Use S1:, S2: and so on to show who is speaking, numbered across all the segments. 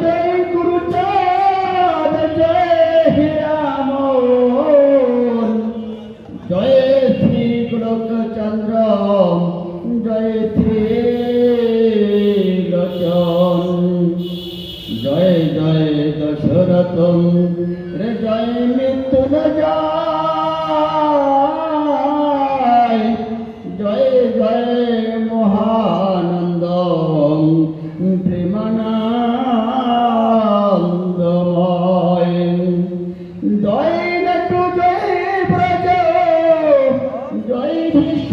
S1: ਦੇ ਗੁਰੂ ਚਾਰ ਜੇ ਹਿਰਾ যথেষ্ট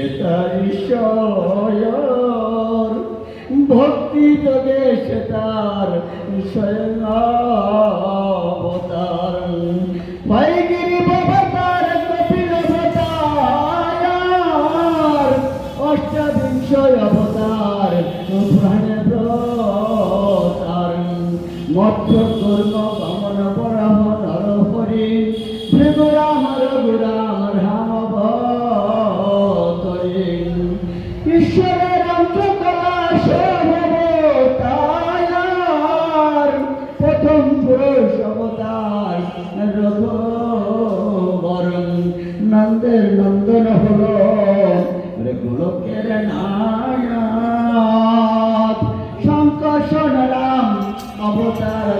S1: সেটাই সয়র ভক্তি জগে সেটার সয়তার ভাইগিরি বাবা তার কপিল অষ্টাবিংশ অবতার। প্রথম পুরুষ অবতার। রঘুবরণ নন্দের নন্দন হল। গোলকের নায়ক শঙ্কর সোনারাম অবতার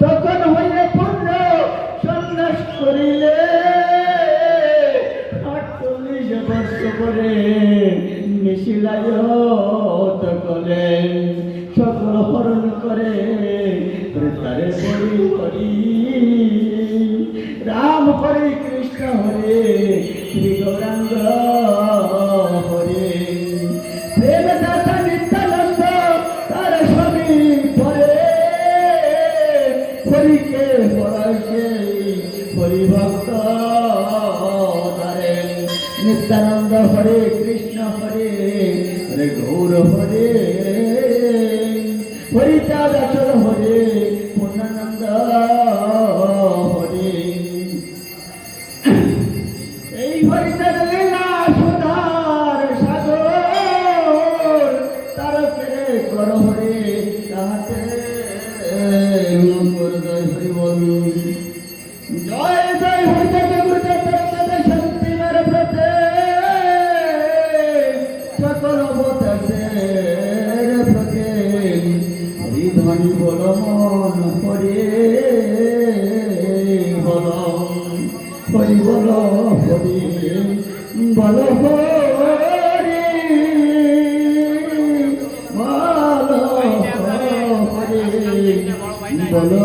S1: তখন হইলে পুণ্য, সন্ন্যাস করিলে আটচল্লিশ বর্ষ করে মিশিলায়ত করে সকল হরণ করে তারে হরি হরি রাম হরে কৃষ্ণ হরে শ্রী গৌরাঙ্গ নিত্যানন্দ হরে কৃষ্ণ হরে হরে গৌর হরে হরিচার হরে। ধ্বনি বল মন হরে বল হরি বল হরি বল হরে বল হরে বল